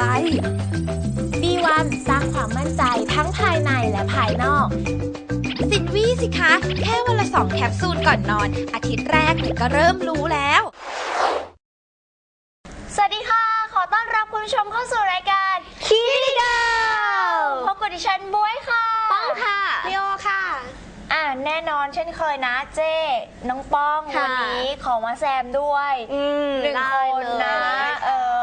ไล B1 สร้างความมั่นใจทั้งภายในและภายนอก สินวี่สิคะ แค่วันละสองแคปซูลก่อนนอน อาทิตย์แรกเนี่ยก็เริ่มรู้แล้ว สวัสดีค่ะ ขอต้อนรับคุณผู้ชมเข้าสู่รายการคิดิเกลพบกับดิฉันบวยค่ะป้องค่ะพี่โอค่ะ อ่าแน่นอนเช่นเคยนะเจ้น้องป้อง ค่ะวันนี้ขอมาแซมด้วยหนึ่งคนนะ เออ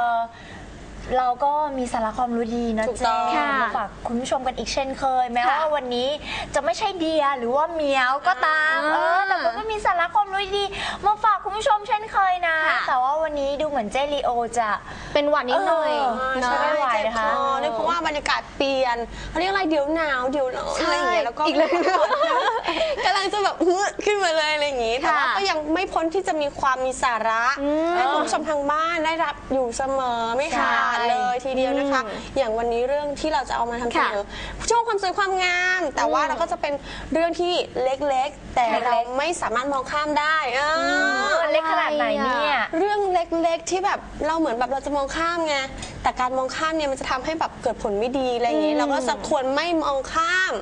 เราก็มีสาระความรู้ดีนะถูกเจ๊ต้องมาฝากคุณผู้ชมกันอีกเช่นเคย แม้ค่ะว่าวันนี้จะไม่ใช่เดียหรือว่าเมียวก็ตามอ่าเออแต่ก็มีสาระความรู้ดีมาฝากคุณผู้ชมเช่นเคยนะ ค่ะ แต่ว่าวันนี้ดูเหมือนเจลีโอจะ เป็นหวัดนิดหน่อยเออเนาะใช่ไม่ไหวเจ็บนะคะคอเนี่ยเพราะว่าบรรยากาศเปลี่ยนเขาเรียกอะไรเดี๋ยวหนาวเดี๋ยวร้อนอะไรอย่างเงี้ยแล้วก็อีกเลยกำลังจะแบบฮึดขึ้นมาเลยอะไรอย่างงี้แต่ว่าค่ะก็ยังไม่พ้นที่จะมีความมีสาระให้คุณผู้ชมทางบ้านได้รับอยู่เสมอไม่ขาดใช่เลยทีเดียวนะคะ อย่างวันนี้เรื่องที่เราจะเอามาทำเสนอช่วงความสวยความงาม แต่ว่าเราก็จะเป็นเรื่องที่เล็กๆ แต่เราไม่สามารถมองข้ามได้เออมันเล็กขนาดไหนเนี่ย เรื่องเล็กๆที่แบบเราเหมือนแบบเราจะมองข้ามไงแต่การมองข้ามเนี่ยมันจะทำให้แบบเกิดผลไม่ดีอะไรอย่างงี้เราก็จะควรไม่มองข้าม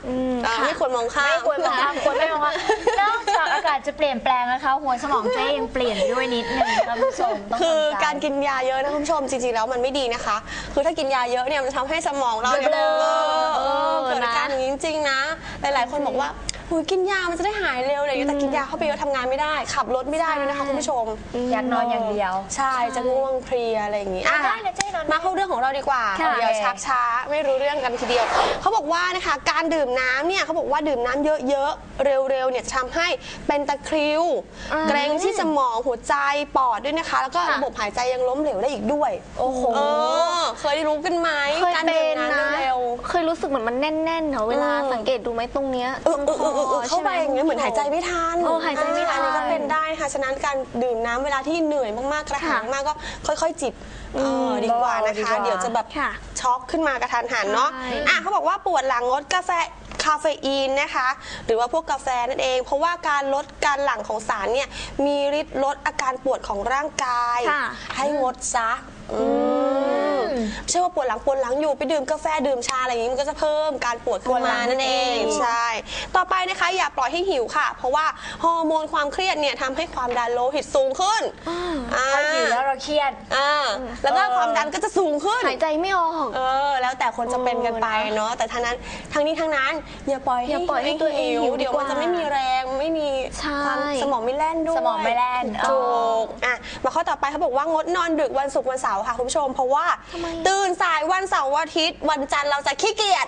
อ่าค่ะไม่ควรมองข้าม ไม่ควรมองข้ามควรไม่มองข้ามนอกจากอากาศจะเปลี่ยนแปลงนะคะ หัวสมองเจ๊ยังเปลี่ยนด้วยนิดนึงค่ะคุณผู้ชมต้องคือทำใจ การกินยาเยอะนะคุณผู้ชมจริงๆแล้วมันไม่ดีนะคะ คือถ้ากินยาเยอะเนี่ยมันจะทำให้สมองเราเนี่ยเบลอเออเออเออเกิดอาการนะอย่างนี้จริงๆนะ หลายๆคนบอกว่า หุยกินยา มันจะได้หายเร็วอะไรอย่างเงี้ยแต่กินยาเข้าไปเยอะทำงานไม่ได้ ขับรถไม่ได้ด้วยนะคะคุณผู้ชม อยากนอนอย่างเดียว ใช่จะง่วงเพลียอะไรอย่างงี้อะได้นะเจ๊นอน มาเข้าเรื่องของเราดีกว่า ค่ะเดี๋ยวชักช้าไม่รู้เรื่องกันทีเดียว เขาบอกว่านะคะ การดื่มน้ำเนี่ยเขาบอกว่าดื่มน้ำเยอะๆ เร็วๆ เนี่ยจะทำให้เป็นตะคริวเกรงที่สมองหัวใจปอดด้วยนะคะ แล้วก็ค่ะ ระบบหายใจยังล้มเหลวได้อีกด้วย โอ้โห เออ เคยรู้กันไหมเคยการเป็ดื่มนน มือนมันแน่นๆเนาะเวลาอืมสังเกตดูไหมตรงเนี้ยเออเออเออเออเออเข้าไปอย่างเงี้ยเหมือนหายใจไม่ทันเออหายใจไม่ทัน อันนี้ก็เป็นได้นะคะฉะนั้นการดื่มน้ำเวลาที่เหนื่อยมากๆ กระหายค่ะมากก็ค่อย ๆ จิบเออดีกว่านะดีกคะว่า เดี๋ยวจะแบบค่ะช็อกขึ้นมากระทันหันเนาะ ใช่ อะเขาบอกว่าปวดหลังงดกาแฟคาเฟอีนนะคะ หรือว่าพวกกาแฟนั่นเอง เพราะว่าการลดการหลั่งของสารเนี่ยมีฤทธิ์ลดอาการปวดของร่างกาย ค่ะ ให้งดซะอืม ไม่ใช่ว่าปวดหลังปวดหลังอยู่ไปดื่มกาแฟดื่มชาอะไรอย่างนี้มันก็จะเพิ่มการปวดขึ้นมานั่นเองใช่ต่อไปนะคะอย่าปล่อยให้หิวค่ะ เพราะว่าฮอร์โมนความเครียดเนี่ยทำให้ความดันโลหิตสูงขึ้นอ่าถ้าหิวแล้วเราเครียดอ่าแล้วก็เออความดันก็จะสูงขึ้นหายใจไม่ออกเออ แล้วแต่คนจะเป็นกันไปเนาะแต่ทั้งนั้นทั้งนี้ทั้งนั้น อย่าปล่อยให้อย่าปล่อยให้ตัวเองหิวเดี๋ยวดีกมันว่าจะไม่มีแรงไม่มีใช่ความสมองไม่แล่นด้วยสมองไม่แล่นถูอ๋อกอะ มาข้อต่อไปเขาบอกว่างดนอนดึกวันศุกร์วันเสาร์ค่ะคุณผู้ชม เพราะว่าทำไมตื่นสายวันเสาร์วันอาทิตย์วันจันทร์เราจะขี้เกียจ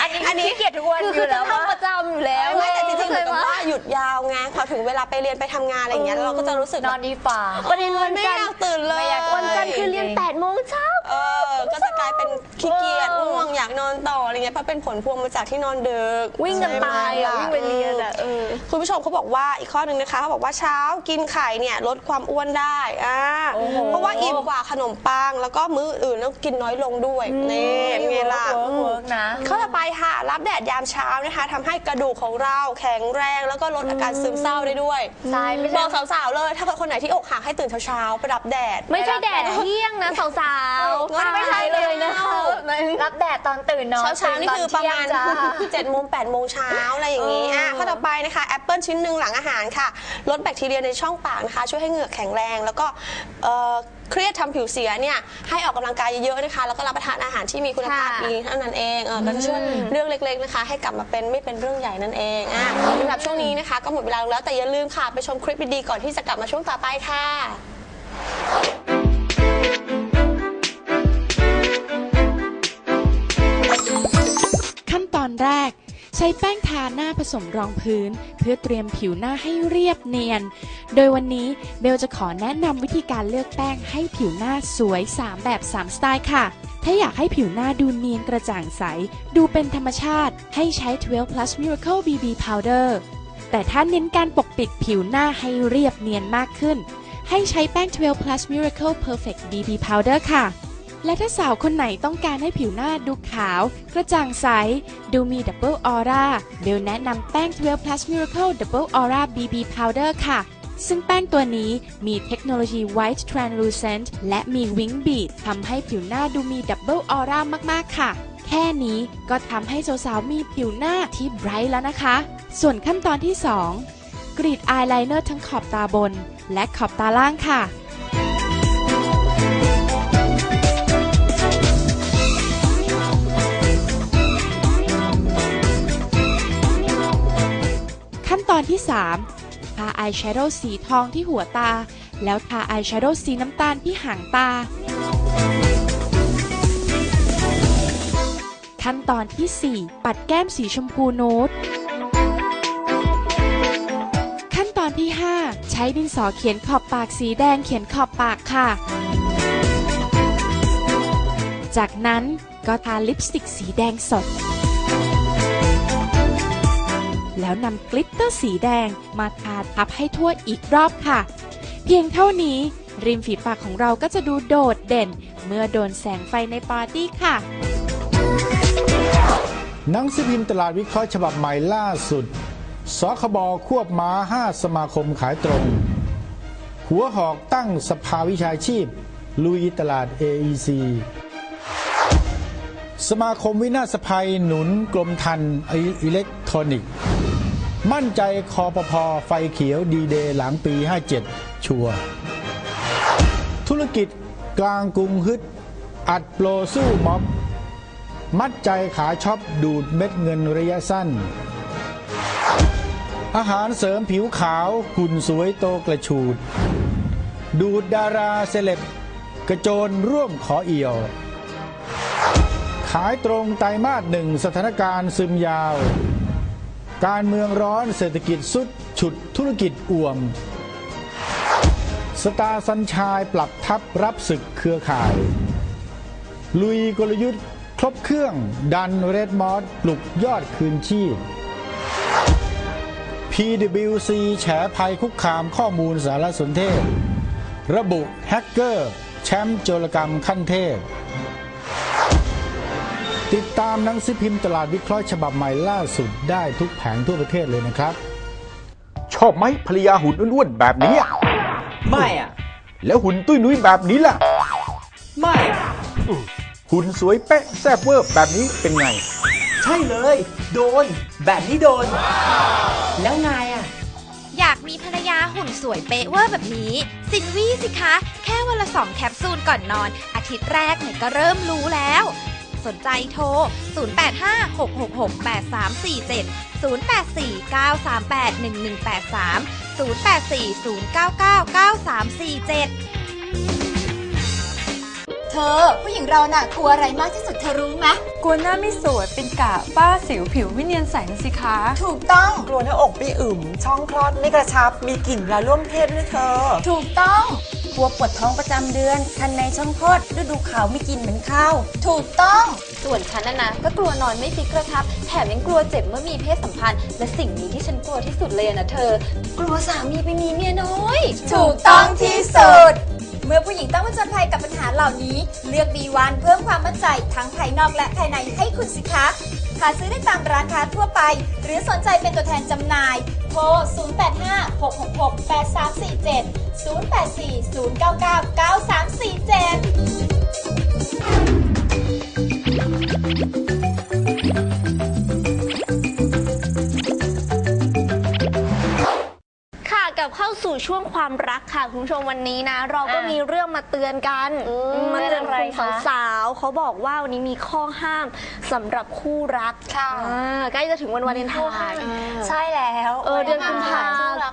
อันนี้อันนี้ ขี้เกียจทุกวันคืออคือยู่จะแล้วว่าทำประจำอยู่แล้วไม่แต่จริงๆเหมือนกับเข้ว่าใจปะหยุดยาวไงพอถึงเวลาไปเรียนไปทำงานอะไรอย่างเงี้ยเราก็จะรู้สึกนแบอบนดีฝ่าประเด็นวันไม่จันอทยากร์ตื่นเลยไม่อยากวันจันทร์คือเรียน8โมงเช้า เออ ก็จะกลายเป็นขี้เกียจง่วงอยากนอนต่ออะไรเงี้ยเพราะเป็นผลพวงมาจากที่นอนดึกวิ่งกันตายอะใช่วิ่งหมไปเรียนอะเออ คุณผู้ชมเขาบอกว่าอีกข้อหนึ่งนะคะเขาบอกว่าเช้ากินไข่เนี่ยลดความอ้วนได้อ่าโอ้โห เพราะว่าอิ่มกว่าขนมปัง แล้วก็มื้ออื่นแล้วกินน้อยลงด้วยนี่เป็นไงล่ะเวิร์กเวิร์กนะ ข้อต่อไปค่ะรับแดดยามเช้านะคะทำให้กระดูกของเราแข็งแรงแล้วก็ลดอาการซึมเศร้าได้ด้วยใช่ไม่ใช่ บอกสาวๆเลย ถ้าเกิดคนไหนที่อกหักให้ตื่นเช้าๆไปรับแดด ไม่ใช่แดดเที่ยงนะ สาวๆไม่ใช่เลยนะคะรับแดดตอนตื่นนอนเช้าเช้าๆนี่คือประมาณตื่นตอนเที่ยงจ้า 7จ็ดโมงแปดโมงเช้าอะไรอย่างนี้เอออ่ อะข้อต่อไปนะคะแอปเปิลชิ้นหนึ่งหลังอาหารค่ะลดแบคทีเรียในช่องปากนะคะ ช่วยให้เหงือกแข็งแรง แล้วก็เอ่อเครียดทำผิวเสียเนี่ยให้ออกกำลังกายเยอะๆนะคะ แล้วก็รับประทานอาหารที่มีคุณภาพค่ะดีเท่านั้นเองเออก็จะช่วยเรื่องเล็กๆนะคะ ให้กลับมาเป็นไม่เป็นเรื่องใหญ่นั่นเองอะสำหรับช่วงนี้นะคะก็หมดเวลาลงแล้วแต่อย่าลืมค่ะไปชมคลิปดีๆก่อนที่จะกลับมาช่วงต่อไปค่ะ ใช้แป้งทาหน้าผสมรองพื้น เพื่อเตรียมผิวหน้าให้เรียบเนียน โดยวันนี้เบลจะขอแนะนำวิธีการเลือกแป้งให้ผิวหน้าสวย 3 แบบ 3 สไตล์ค่ะ ถ้าอยากให้ผิวหน้าดูเนียนกระจ่างใส ดูเป็นธรรมชาติ ให้ใช้ 12 plus miracle bb powder แต่ถ้าเน้นการปกปิดผิวหน้าให้เรียบเนียนมากขึ้น ให้ใช้แป้ง12 plus miracle perfect bb powder ค่ะ และถ้าสาวคนไหนต้องการให้ผิวหน้าดูขาว กระจ่างใส ดูมีดับเบิลออร่าเบลแนะนำแป้ง12 plus miracle double aura bb powder ค่ะ ซึ่งแป้งตัวนี้มีเทคโนโลยี White Translucent และมี Wing Bead ทำให้ผิวหน้าดูมีดับเบิลออร่ามากๆค่ะ แค่นี้ก็ทำให้สาวๆมีผิวหน้าที่ไบรท์แล้วนะคะ ส่วนขั้นตอนที่ 2 กรีดอายไลเนอร์ทั้งขอบตาบน และขอบตาล่างค่ะ ขั้นตอนที่ 3 ทาอายแชโดว์สีทองที่หัวตา แล้วทาอายแชโดว์สีน้ำตาลที่หางตา ขั้นตอนที่ 4 ปัดแก้มสีชมพูนูดขั้นตอนที่ 5 ใช้ดินสอเขียนขอบปากสีแดงเขียนขอบปากค่ะ จากนั้นก็ทาลิปสติกสีแดงสด แล้วนำกลิตเตอร์สีแดงมาทาทับให้ทั่วอีกรอบค่ะ เพียงเท่านี้ ริมฝีปากของเราก็จะดูโดดเด่น เมื่อโดนแสงไฟในปาร์ตี้ค่ะหนังสือพิมพ์ตลาดวิเคราะห์ฉบับใหม่ล่าสุด สคบควบม้า 5 สมาคมขายตรง หัวหอกตั้งสภาวิชาชีพ ลุยตลาด AEC สมาคมวินาศภัยหนุนกรมทันอิเล็กทรอนิกส์ มั่นใจคอปพอไฟเขียวดีเดย์หลังปี 57 ชัวธุรกิจกลางกรุงฮึด อัดโปรสู้ม็อบ มัดใจขาช็อปดูดเม็ดเงินระยะสั้น อาหารเสริมผิวขาวหุ่นสวยโตกระชูด ดูดดาราเซเลบกระโจนร่วมขอเอี่ยว ขายตรงไตรมาสหนึ่งสถานการณ์ซึมยาว การเมืองร้อนเศรษฐกิจสุด ฉุดธุรกิจอ่วม สตาร์สัญชายปรับทับรับศึกเครือข่าย ลุยกลยุทธ์ครบเครื่อง ดันเรดมอสปลุกยอดคืนชีพ PWC แฉภัยคุกคามข้อมูลสารสนเทศ ระบุแฮกเกอร์ แชมป์โจรกรรมขั้นเทพ ติดตามหนังสือพิมพ์ตลาดวิเคราะห์ฉบับใหม่ล่าสุดได้ทุกแผงทั่วประเทศเลยนะครับ ชอบไหมภรรยาหุ่นอ้วนๆแบบนี้อะไม่อะแล้วหุ่นตุ้ยนุ้ยแบบนี้ล่ะ ไม่อะหุ่นสวยเป๊ะแซ่บเวอร์แบบนี้เป็นไง ใช่เลย โดน แบบนี้โดน แล้วนายอะอยากมีภรรยาหุ่นสวยเป๊ะเวอร์แบบนี้ สินวี่สิคะ แค่วันละสองแคปซูลก่อนนอน อาทิตย์แรกเนี่ยก็เริ่มรู้แล้ว สนใจโทร 085668334183 0840999347 เธอ ผู้หญิงเราน่ะกลัวอะไรมากที่สุดเธอรู้ไหมกลัวหน้าไม่สวยเป็นกะฝ้าสิวผิวไม่เนียนใสนะสิคะ ถูกต้อง กลัวหน้าอกไม่อึมช่องคลอดไม่กระชับ มีกลิ่นเวลาร่วมเพศด้วยเธอ ถูกต้อง กลัวปวดท้องประจำเดือน คันในช่องคลอดฤดูขาวไม่กินเหมือนข้าว ถูกต้อง ส่วนฉันนะนะก็กลัวนอนไม่ฟิกกระชับ แถมยังกลัวเจ็บเมื่อมีเพศสัมพันธ์ และสิ่งนี้ที่ฉันกลัวที่สุดเลยอะนะเธอ กลัวสามีไปมีเมียน้อย ถูกต้องที่สุด เมื่อผู้หญิงต้องผจญภัยกับปัญหาเหล่านี้ เลือกดีวันเพิ่มความมั่นใจทั้งภายนอกและภายในให้คุณสิคะหาซื้อได้ตามร้านค้าทั่วไป หรือสนใจเป็นตัวแทนจำหน่าย โทร 0856668347 084 099 9347 สู่ช่วงความรักค่ะคุณผู้ชมวันนี้นะ เราก็มีเรื่องมาเตือนกันมาเตือนคุณสาวๆเขาบอกว่าวันนี้มีข้อห้ามสำหรับคู่รักค่ะ อ่าใกล้จะถึงวันวาเลนไทน์ ใช่แล้วเออเดือนกุมภา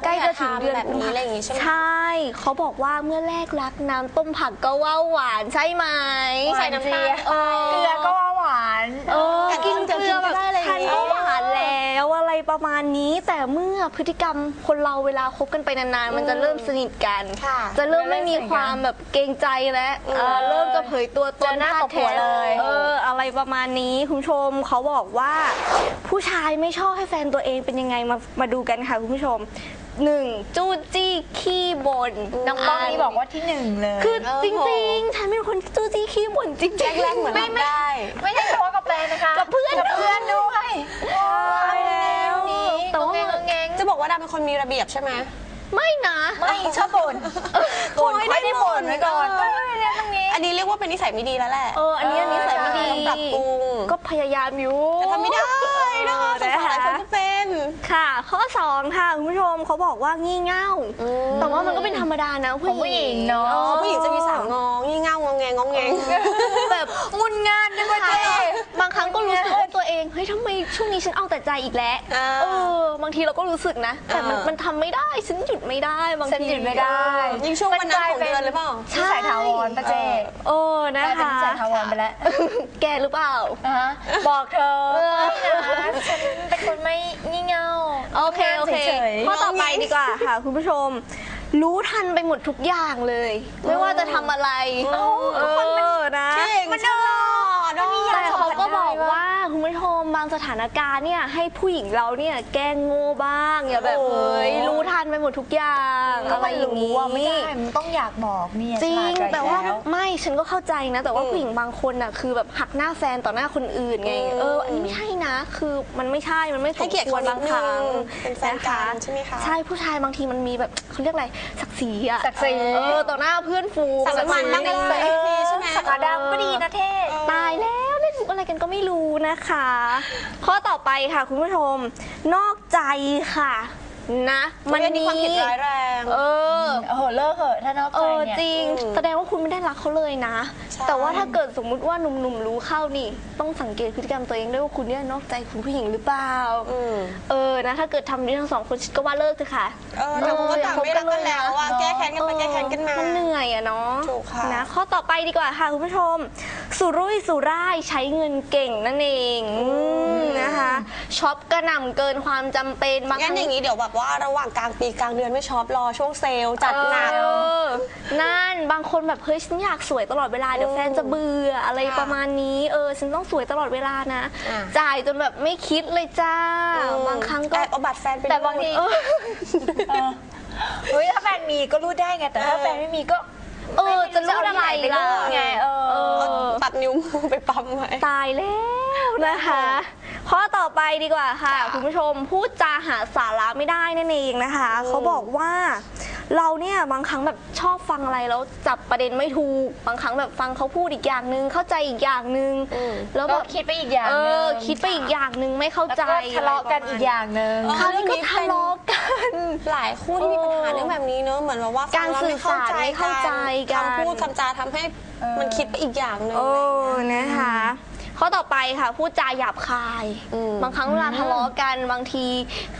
ใกล้จะถึงเดือนแบบกุมนี้ภาอะไรอย่างงี้ใช่ไหม ใช่เขาบอกว่าเมื่อแรกรักน้ำต้มผักก็ว่าหวานใช่ไหมใส่น้ำตาล เออเกลือก็ว่าหวาน เออแต่กินกินเกลือแบบได้อะไรอย่างฉันงี้ก็ ประมาณนี้ แต่เมื่อพฤติกรรมคนเราเวลาคบกันไปนานๆ มันจะเริ่มสนิทกัน ค่ะจะเริ่มไม่มีความแบบเกรงใจแล้วเออเริ่มจะเผยตัวตนเจอหน้าท่ตบหัวเลย เออ อะไรประมาณนี้คุณผู้ชมเขาบอกว่า ผู้ชายไม่ชอบให้แฟนตัวเองเป็นยังไงมามาดูกันค่ะคุณผู้ชมหนึ่งจู้จี้ขี้บ่นน้องป้องนี่บอกว่าที่หนึ่งเลยคือจริงๆฉันเป็นคนจู้จี้ขี้บ่นจริงๆแรกๆเหมือนไม่รับไม่ได้ ไม่ใช่เฉพาะกับแฟนนะคะ กับเพื่อนกับเพื่อนด้วยตายแล้ วแต่ว่าจะบอกว่าดาเป็นคนมีระเบียบใช่ไหม ไม่นะ ไม่ชอบบ่นบ่นไม่ได้บ่นไว้ก่อนเออเรื่องตรงนี้ อันนี้เรียกว่าเป็นนิสัยไม่ดีแล้วแหละเอออันนี้อันนี้ใส่ไม่ดีต้องปรับปรุงก็พยายามอยู่แต่ทำไม่ได้นะคะสาวๆหลายคนก็เป็นค่ะ ข้อ2ค่ะคุณผู้ชมเขาบอกว่างี่เง่าแต่ว่ามันก็เป็นธรรมดานะผู้ของผู้หญิงเนอะออผู้หญิงจะมีสาวงองงี่เง่างองแงงองแงงแบบงุนงานด้วยว่าเจ๊บางครั้ง ก็รู้สึกว่าตัวเองเฮ้ยทำไมช่วงนี้ฉันเอาแต่ใจอีกแล้วอ่า เออบางทีเราก็รู้สึกนะ แต่มันอ่ามัมันทำไม่ได้ฉันหยุดไม่ได้บางทีฉันหยุดไม่ได้ ยิ่งช่วงวันนั้นของเดือนหรือเปล่า ใช่นิสัยถาวรปะเจ๊ โอ้นะกลายเป็นคะนิสัยถาวรไปแล้วแกหรือเปล่า นะฮะบอกเธอไม่นะฉันเป็นคนไม่งี่เง่าโอเค โอเคเฉยๆ ข้อต่อไปดีกว่าค่ะ คุณผู้ชม รู้ทันไปหมดทุกอย่างเลย ไม่ว่าจะทำอะไรเอ้าเออนะเก่งมัน ฉลาดอะแต่เขาก็บอกว่าคุณผู้ชมบางสถานการณ์เนี่ยให้ผู้หญิงเราเนี่ยแกล้งโง่บ้างอย่าแบบเอ้ยรู้ทันไปหมดทุกอย่างก็อะไรมันอย่างรู้นี้ว่าไม่ได้มันต้องอยากบอกเนี่ยจริงฉลดกแต่ว่าล้ไม่ฉันก็เข้าใจนะ แต่ว่าผู้หญิงบางคนน่ะคือแบบหักหน้าแฟนต่อหน้าคนอื่นไงอืมเอออันนี้ไม่ใช่นะ คือมันไม่ใช่มันไม่สให้มเกียรติควรเขานิดบางครั้งนึงเป็นแฟนกันใช่ไหมคะใช่ผู้ชายบางทีมันมีแบบเขาเรียกอะไรศักดิ์ศรีอะศักดิ์ศรีเออต่อหน้าเพื่อนฝูงศักดิ์ศรีบ้างก็ได้เออใช่ไหมสักดาก็ดีนะเท่ตายแล้วเล่นมุก อะไรกันก็ไม่รู้นะคะ ข้อต่อไปค่ะคุณผู้ชม นอกใจค่ะ นะ มัมันนมีนี้ความผิดร้ายแรง เออโอ้โหเลิกเหอะถ้านอกเอใจอเนี่ย จริงอืมแสดงว่าคุณไม่ได้รักเขาเลยนะใช่ แต่ว่าถ้าเกิดสมมุติว่าหนุ่มๆรู้เข้านี่ ต้องสังเกตพฤติกรรมตัวเองด้วยว่าคุณเนี่ยนอกใจคุณผู้หญิงหรือเปล่าอืมเออนะถ้าเกิดทำนี้ทั้งสองคนชิดก็ว่าเลิกเถอะค่ะเออต่างคนก็ต่างไม่รักกันแล้วอะแก้แค้นกันไปแก้แค้นกันมามันเหนื่อยอะเนาะถูกค่ะนะข้อต่อไปดีกว่าค่ะคุณผู้ชม สุรุ่ยสุร่ายใช้เงินเก่งนั่นเองอืมนะคะช็อปกระหน่ำเกินความจำเป็นบางคงั้นรั้งอย่างนี้เดี๋ยวแบบว่าระหว่างกลางปีกลางเดือนไม่ช็อปรอช่วงเซลล์จัดหนักเออนั่นบางคนแบบเฮ้ยฉันอยากสวยตลอดเวลาเดี๋ยวแฟนจะเบื่ออะไรค่ะประมาณนี้เออฉันต้องสวยตลอดเวลานะ อะ จ่ายจนแบบไม่คิดเลยจ้า บางครั้งก็ แอบเอาบัตรแฟนไปแต่ด้วยบางทีเออเออเฮ้ยถ้าแฟนมีก็รูดได้ไง แต่ถ้าแฟนไม่มีก็เออจะรู้อะไรไปรูล่ะดไงเออเออ ตัดนิ้วมือไปปั๊มไว้ ตายแล้วนะคะข้อต่อไปดีกว่าค่ะ คุณผู้ชมพูดจาหาสาระไม่ได้นั่นเองนะคะ เขาบอกว่า เราเนี่ยบางครั้งแบบชอบฟังอะไรแล้วจับประเด็นไม่ถูกบางครั้งแบบฟังเขาพูดอีกอย่างหนึ่งเข้าใจอีกอย่างหนึ่งอืมแล้วก็แบบคิดไปอีกอย่างเอหนึองคิดไปอีกอย่างหนึ่งไม่เข้าแล้วใจก็ทะเลาะกันอีกอย่างหนึ่งเออคราวนี้ก็ทะเลาะกัน หลายคู่ที่มีปัญหาเรื่องแบบนี้เนอะเหมือนแบบว่าฟังการแล้วสื่อสารไม่เข้าใจกัน คำพูดคำจาทำให้มันคิดไปอีกอย่างหนึ่งโอ้นะคะ ข้อต่อไปค่ะพูดจาหยาบคาย อืม บางครั้งเวลาทะเลาะกันบางที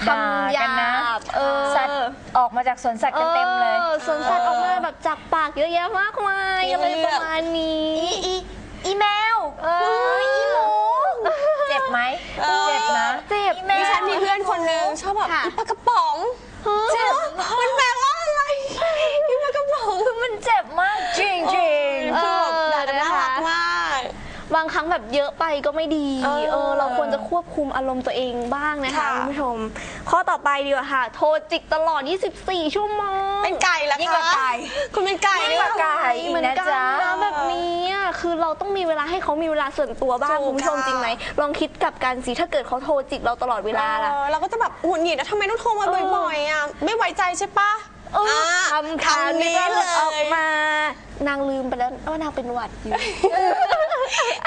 ด่าคำหกัยานนะ บเออสัตว์ออกมาจากสวนสัตว์กันเต็มเลยออสวนสัตว์ออกมาแบบจากปากเยอะแยะมากมายมีอะไรเลืปอกระมาณนี้ อีอีอีแมวเอออีหมู เจ็บไหมเออ เจ็บนะ เจ็บอีแมวดิฉันมีเพื่อนคนนึงชอบแบบค่ะ อีปลากระป๋องเจ็บ มันแปลว่าอะไรอีปลากระป๋อง คือมันเจ็บมากจริงจริงเอคือางครั้งแบบเยอะไปก็ไม่ดี เออ เออ เราควรจะควบคุมอารมณ์ตัวเองบ้างนะคะค่ะ คุณผู้ชม ข้อต่อไปดีกว่าค่ะ โทรจิกตลอด 24 ชั่วโมงเป็นไก่ละยิ่งคะกว่าไก่ คุณเป็นไก่ยิ่งกว่าไก่เหมือนกันนะจ๊ะ นะแบบนี้อะคือเราต้องมีเวลาให้เขามีเวลาส่วนตัวบ้างถูกคุณผู้ชมค่ะ จริงไหมลองคิดกลับกันสิถ้าเกิดเขาโทรจิกเราตลอดเวลาล่ะ เออเราก็จะแบบหงุดหงิดแล้วทำไมต้องโทรมาบ่อยๆอะไม่ไว้ใจใช่ปะเอออะคำคำคำนี้นี้ก็หเลลุดออกย มา นางลืมไปแล้วว่านางเป็นหวัดอยู่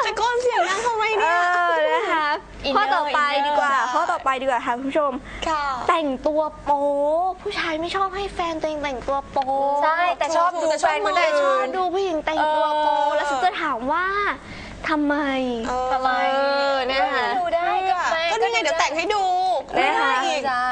ตะโกนเสียงดังทำไมเอเนี่ย อนะคะอินเนอร์ข้อต่อไปอินเนอร์ ดีกว่าใช่ข้อต่อไปดีกว่าค่ะคุณผู้ชม ค่ะ แต่งตัวโป๊ผู้ชายไม่ชอบให้แฟนตัวเองแต่งตัวโป๊ใช่แต่ชอบดูแต่ชแฟอบนคนแต่ชออื่บนดูผู้หญิงแต่งตัวโป๊เออแล้วฉันจะถามว่าทำไมเออทำไมเออเนี่ยค่ะ ดูได้ก็ไม่ก็นี่ไงเดี๋ยวแต่งให้ดูนะคะอีกใช่